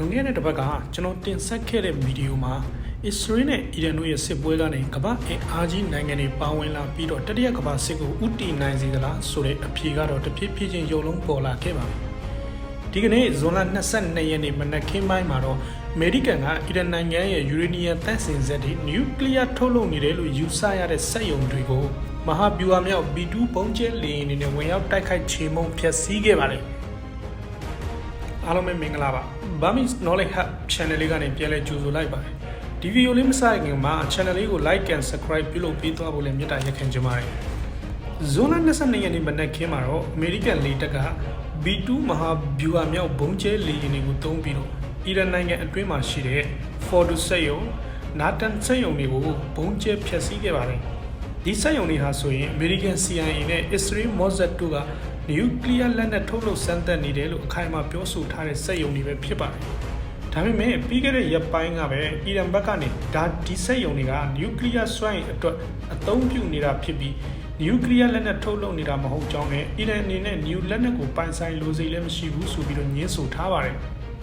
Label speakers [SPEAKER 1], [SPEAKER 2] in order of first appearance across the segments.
[SPEAKER 1] လွန်ခဲ့တဲ့တစ်ပတ်ကကျွန်တော်တင်ဆက်ခဲ့တဲ့ဗီဒီယိုမှာအစ္စရေးနဲ့အီရန်တို့ရဲ့စစ်ပွဲကနေကမ္ဘာအင်အားကြီးနိုင်ငံတွေပါဝင်လာပြီးတော့တတိယကမ္ဘာစစ်ကိုဥတီနိုင်စေသလားဆိုတဲ့အဖြေကတော့တဖြည်းဖြည်းချင်းရုံလုံးပေါ်လာခဲ့ပါပြီ။ဒီကနေ့ဇွန်လ22ရက်နေ့မနက်ခင်းပိုင်းမှာတော့အမေရိကန်ကအီရန်နိုင်ငံရဲ့ယူရေနီယံတပ်စင်စက်တွေနျူကလ িয়ার ထုတ်လုပ်နေတယ်လို့ယူဆရတဲ့စက်ရုံတွေကိုမဟာဗျူဟာမြောက် B2 ပုံကျဲလေယာဉ်တွေနဲ့ဝင်ရောက်တိုက်ခိုက်ချေမှုန်းဖျက်ဆီးခဲ့ပါတယ်။ အားလုံးပဲမင်္ဂလာပါ Burmese Knowledge Hub channel လေးကနေပြန်လည်ကြိုဆိုလိုက်ပါတယ်ဒီဗီဒီယိုလေးမစခင်မှာ channel လေးကို like and subscribe ပြုလုပ်ပေးသွားဖို့လည်းမေတ္တာရက်ခံချင်ပါတယ်ဇွန်လ22ရက်နေ့မနက်ခင်းမှာတော့ American လေတပ်က B2 မဟာဗျူဟာမြောက်ဘုံကျဲလေယာဉ်တွေကိုသုံးပြီးတော့အီရန်နိုင်ငံအတွင်းမှာရှိတဲ့ Fordo စက်ရုံ Natan စက်ရုံတွေကိုဘုံကျဲဖျက်ဆီးခဲ့ပါတယ်ဒီစက်ရုံတွေဟာဆိုရင် American CIA နဲ့ Israel Mossad တို့က နျူကလ িয়ার လက်နက်ထုတ်လုပ်စမ်းသပ်နေတယ်လို့အခိုင်အမာပြောဆိုထားတဲ့စက်ရုံတွေပဲဖြစ်ပါတယ်။ဒါပေမဲ့ပြီးခဲ့တဲ့ရက်ပိုင်းကပဲအီရန်ဘက်ကနေဒါဒီစက်ရုံတွေကနျူကလ িয়ার စွမ်းအင်အတွက်အသုံးပြုနေတာဖြစ်ပြီးနျူကလ িয়ার လက်နက်ထုတ်လုပ်နေတာမဟုတ်ကြောင်းနဲ့အီရန်အနေနဲ့နျူလက်နက်ကိုပိုင်ဆိုင်လိုစိတ်လည်းမရှိဘူးဆိုပြီးတော့ညှင်းဆိုထားပါတယ်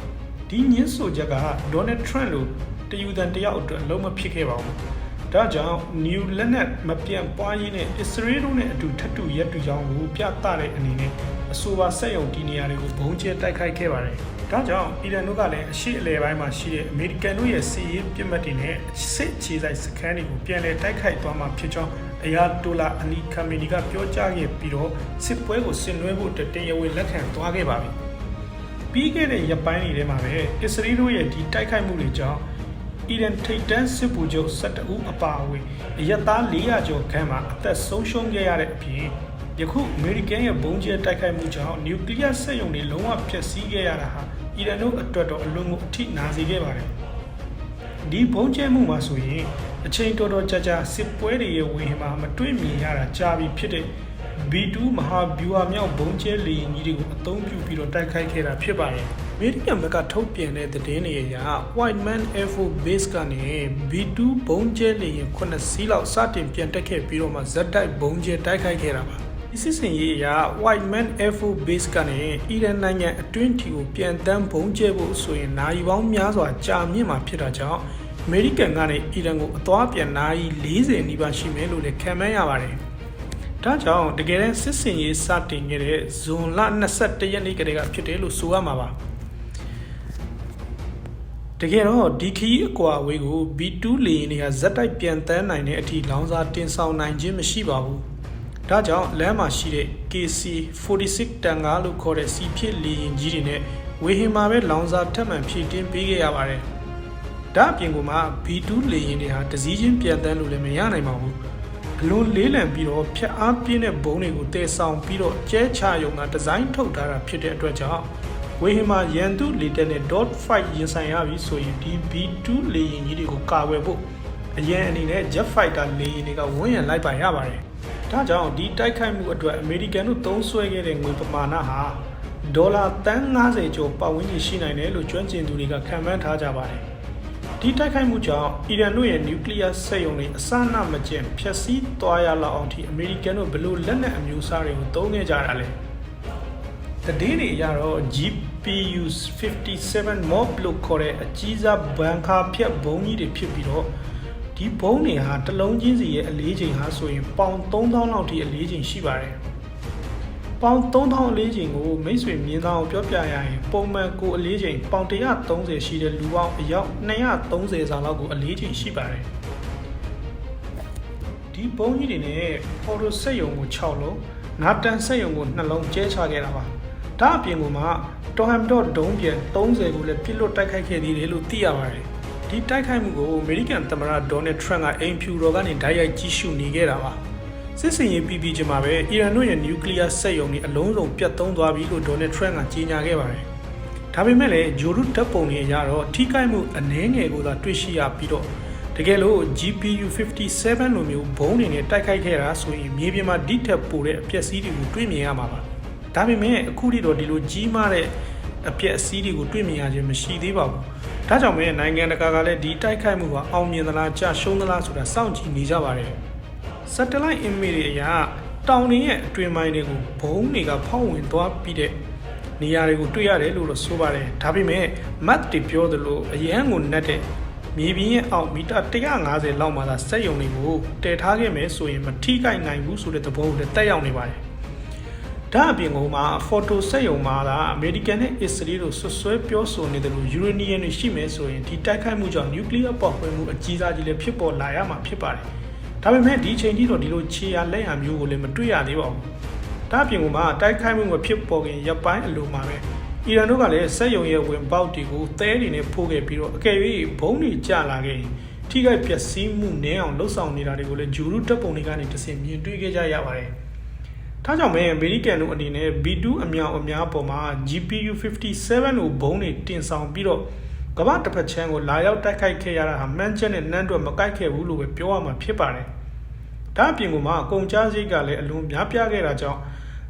[SPEAKER 1] ။ဒီညှင်းဆိုချက်ကဒေါ်နယ်ထရန့်လိုတယူတန်တယောက်အတွက်လုံးမဖြစ်ခဲ့ပါဘူး။ ဒါကြောင့် new လက်နက်မပြန့်ပွားရေးနဲ့ Israel တို့နဲ့အတူထပ်တူရက်တူကြောင်းကိုပြသတဲ့အနေနဲ့အဆိုပါစက်ရုံဒီနေရာတွေကိုဘုံကျဲတိုက်ခိုက်ခဲ့ပါတယ်။ဒါကြောင့်အီရန်တို့ကလည်းအရှိအလဲပိုင်းမှာရှိတဲ့အမေရိကန်တို့ရဲ့စီးရေးပြစ်မှတ်တွေနဲ့စစ်ခြေဆိုင်စခန်းတွေကိုပြန်လည်တိုက်ခိုက်သွားမှာဖြစ်ကြောင်းအရာတိုလာအနီခမီနီကပြောကြားခဲ့ပြီးတော့စစ်ပွဲကိုဆင်နွှဲဖို့အတွက်တရားဝင်လက်ခံသွားခဲ့ပါပြီ။ပြီးခဲ့တဲ့ရက်ပိုင်းတွေထဲမှာပဲအစ္စရေးတို့ရဲ့ဒီတိုက်ခိုက်မှုတွေကြောင့် အီရန်ထိပ်တန်းစစ်ဗိုလ်ချုပ်12ဦးအပါအဝင်အရက်သား400ကျော်ခန့်မှာအသက်ဆုံးရှုံးခဲ့ရတဲ့အပြင်ယခုအမေရိကန်ရဲ့ဘုံကျဲတိုက်ခိုက်မှုကြောင့်နျူကလ িয়ার စက်ရုံတွေလုံးဝဖျက်ဆီးခဲ့ရတာဟာအီရန်တို့အတွက်တော့အလွန်ကိုအထိနာစေခဲ့ပါတယ်။ဒီဘုံကျဲမှုမှာဆိုရင်အချိန်တော်တော်ကြာကြာစစ်ပွဲတွေရဲ့ဝင်မှာမတွေ့မြင်ရတာကြာပြီဖြစ်တဲ့ B2 မဟာဗျူဟာမြောက်ဘုံကျဲလေယာဉ်ကြီးတွေကိုအသုံးပြုပြီးတော့တိုက်ခိုက်ခဲ့တာဖြစ်ပါတယ်။အမေရိကန်ဘက်ကထုတ်ပြန်တဲ့သတင်းတွေအရ Whiteman Air Force Base ကနေ B2 ဘုံကျဲလေယာဉ်9စီးလောက်စတင်ပြန်တက်ခဲ့ပြီးတော့မှဇက်တိုက်ဘုံကျဲတိုက်ခိုက်ခဲ့တာပါ။ဒီစစ်စင်ရေးအရ Whiteman Air Force Base ကနေအီရန်နိုင်ငံအတွင်းထီကိုပြန်တန်းဘုံကျဲဖို့ဆိုရင်နိုင်ပေါင်းများစွာကြာမြင့်မှာဖြစ်တာကြောင့်အမေရိကန်ကနေအီရန်ကိုအသွားပြန်နိုင်40နီးပါးရှိမယ်လို့လည်းခံမှန်းရပါတယ်။ ဒါကြောင့်တကယ်တမ်းစစ်စင်ရေးစတင်ခဲ့တဲ့ဇွန်လ22ရက်နေ့ကတည်းကဖြစ်တယ်လို့ဆိုရမှာပါ။တကယ်တော့ဒီခီးအကွာအဝေးကို B2 လေယာဉ်တွေကဇက်တိုက်ပြန်တန်းနိုင်တဲ့အထိလောင်စာတင်ဆောင်နိုင်ခြင်းမရှိပါဘူး။ဒါကြောင့်လမ်းမှာရှိတဲ့ KC 46တန်ကားလို့ခေါ်တဲ့စီဖြစ်လေယာဉ်ကြီးတွေနဲ့ဝေဟင်မှာပဲလောင်စာထပ်မံဖြည့်တင်းပေးခဲ့ရပါတယ်။ဒါအပြင်ကမှ B2 လေယာဉ်တွေဟာတစည်းချင်းပြန်တန်းလို့လည်းမရနိုင်ပါဘူး။ အလွန်လေးလံပြီးတော့ဖြတ်အားပြင်းတဲ့ဘုံတွေကိုတည်ဆောင်ပြီးတော့ကျဲချရုံကဒီဇိုင်းထုတ်ထားတာဖြစ်တဲ့အတွက်ကြောင့်ဝေဟင်မှာရန်သူလေတက်နဲ့ dot fight ရင်ဆိုင်ရပြီဆိုရင်ဒီ B2 လေယာဉ်ကြီးတွေကိုကာကွယ်ဖို့အရင်အနေနဲ့ jet fighter လေယာဉ်တွေကဝန်းရံလိုက်ပါရပါတယ်။ဒါကြောင့်ဒီတိုက်ခိုက်မှုအတွက်အမေရိကန်တို့သုံးစွဲခဲ့တဲ့ငွေပမာဏဟာဒေါ်လာတန်း90ကျော်ပတ်ဝန်းကျင်ရှိနိုင်တယ်လို့ကျွမ်းကျင်သူတွေကခန့်မှန်းထားကြပါတယ်။ ဒီတိုက်ခိုက်မှုကြောင့်အီရန်တို့ရဲ့နျူကလ িয়ার စက်ရုံတွေအစအနမကျန်ဖျက်ဆီးသွားရလောက်အောင်ထိအမေရိကန်တို့ဘယ်လိုလက်နက်အမျိုးအစားတွေကိုသုံးခဲ့ကြတာလဲ။တည်င်းတွေအရတော့ GPU 57 mob လို့ခေါ်တဲ့အကြီးစားဘန်ကာဖြတ်ဘုံကြီးတွေဖြစ်ပြီးတော့ဒီဘုံတွေဟာတစ်လုံးချင်းစီရဲ့အလေးချိန်ဟာဆိုရင်ပေါင်3000လောက်ထိအလေးချိန်ရှိပါတယ်။ ပေါင်3000အလေးချိန်ကိုမိတ်ဆွေမြင်သောပြောပြရရင်ပုံမှန်ကိုအလေးချိန်ပေါင်130ရှိတဲ့လူပေါင်းအယောက်230စာလောက်ကိုအလေးချိန်ရှိပါတယ်။ဒီဘုံကြီးတွေနဲ့ဖော်တိုစက်ယုံကို6လုံးနာတန်စက်ယုံကို2လုံးကျဲချခဲ့တာပါ။ဒါအပြင်ကမှတော်ဟမ်ဒေါ့ဒုံးပြန်30ကိုလည်းပြစ်လွတ်တိုက်ခိုက်ခဲ့သေးတယ်လို့သိရပါတယ်။ဒီတိုက်ခိုက်မှုကိုအမေရိကန်သမ္မတဒေါ်နယ်ထရန့်ကအိမ်ဖြူတော်ကနေဓာတ်ရိုက်ကြည့်ရှုနေခဲ့တာပါ။ စစ်စင်ရေးပြီးပြီးချင်းမှာပဲအီရန်တို့ရဲ့နျူကလ িয়ার စက်ရုံတွေအလုံးစုံပြတ်သုံးသွားပြီလို့ဒေါ်နယ်ထရန့်ကကြေညာခဲ့ပါတယ်။ဒါပေမဲ့လည်းဂျိုရုတပ်ပုံတွေအရတော့ထိခိုက်မှုအနည်းငယ်ကိုသာတွေ့ရှိရပြီးတော့တကယ်လို့ GPU 57လိုမျိုးဘုံတွေနဲ့တိုက်ခိုက်ခဲ့တာဆိုရင်မြေပြင်မှာဒီထက်ပိုတဲ့အပျက်စီးတွေကိုတွေ့မြင်ရမှာပါ။ဒါပေမဲ့အခုထိတော့ဒီလိုကြီးမားတဲ့အပျက်အစီးတွေကိုတွေ့မြင်ရခြင်းမရှိသေးပါဘူး။ဒါကြောင့်ပဲနိုင်ငံတကာကလည်းဒီတိုက်ခိုက်မှုကအောင်မြင်သလားကြာရှုံးသလားဆိုတာစောင့်ကြည့်နေကြပါတယ်။ Satellite image တွေအရတောင်တွေရဲ့အတွင်ပိုင်းတွေကိုဘုံတွေကဖောက်ဝင်သွားပြီးတဲ့နေရာတွေကိုတွေ့ရတယ်လို့တော့ဆိုပါတယ်ဒါပေမဲ့မတ်တီပြောသလိုအရန်ကိုနှက်တဲ့မြေပြင်ရဲ့အောက်မီတာ150လောက်မှသာစက်ယုံတွေကိုတည်ထားခဲ့မယ်ဆိုရင်မထိခိုက်နိုင်ဘူးဆိုတဲ့သဘောကိုလည်းတက်ရောက်နေပါတယ်ဒါအပြင်ကမှာဖော်တိုစက်ယုံမှာလာအမေရိကန်နဲ့အစ္စရေးတို့ဆွဆွဲပြောဆိုနေတယ်လို့ယူရေနီယံတွေရှိမယ်ဆိုရင်ဒီတိုက်ခိုက်မှုကြောင့်နျူကလ িয়ার ပေါက်ကွဲမှုအကြီးစားကြီးလည်းဖြစ်ပေါ်လာရမှာဖြစ်ပါတယ် ဒါပေမဲ့ဒီအချိန်ထိတော့ဒီလိုခြေရလက်ရမျိုးကိုလည်းမတွေ့ရသေးပါဘူးဒါအပြင်ကမှာတိုက်ခိုက်မှုမဖြစ်ပေါ်ခင်ရပ်ပိုင်းအလိုမှာပဲအီရန်တို့ကလည်းစက်ယုံရဲ့ဝင်ပေါက်တွေကိုသဲတွေနဲ့ဖိုးခဲ့ပြီးတော့အကယ်၍ဘုံတွေကျလာခဲ့ရင်ထိခိုက်ပျက်စီးမှုနည်းအောင်လှုပ်ဆောင်နေတာတွေကိုလည်းဂျူရုတပ်ပုံတွေကနေတစ်ဆင့်မြင်တွေ့ခဲ့ကြရပါတယ်။ဒါကြောင့်ပဲအမေရိကန်တို့အနေနဲ့ B2 အမြောက်အများပေါ်မှာ GPU 57ကိုဘုံတွေတင်ဆောင်ပြီးတော့ကမ္ဘာတစ်ဖက်ချမ်းကိုလာရောက်တိုက်ခိုက်ခဲ့ရတာဟာမှန်ချက်နဲ့နန်းတော့မကိုက်ခဲ့ဘူးလို့ပဲပြောရမှာဖြစ်ပါတယ်။ ဒါအပြင်ကမှအကုန်ကြားစိတ်ကလည်းအလွန်များပြားခဲ့တာကြောင့်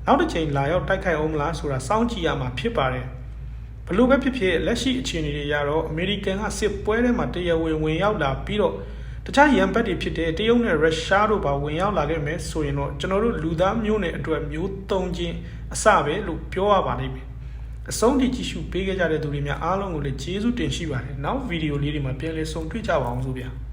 [SPEAKER 1] နောက်တစ်ချိန်လာရောက်တိုက်ခိုက်အောင်မလားဆိုတာစောင့်ကြည့်ရမှာဖြစ်ပါတယ်။ဘလို့ပဲဖြစ်ဖြစ်လက်ရှိအခြေအနေတွေရတော့အမေရိကန်ကစစ်ပွဲထဲမှာတရားဝင်ဝင်ရောက်လာပြီးတော့တခြားရန်ဘက်တွေဖြစ်တဲ့တရုတ်နဲ့ရုရှားတို့ပါဝင်ရောက်လာခဲ့မယ်ဆိုရင်တော့ကျွန်တော်တို့လူသားမျိုးနဲ့အတွက်မျိုးသုံးခြင်းအစပဲလို့ပြောရပါလိမ့်မယ်။အဆုံးထိကြည့်ရှုပေးခဲ့ကြတဲ့သူတွေများအားလုံးကိုလည်းကျေးဇူးတင်ရှိပါတယ်။နောက်ဗီဒီယိုလေးတွေမှာပြန်လည်ဆုံတွေ့ကြပါအောင်စို့ဗျာ။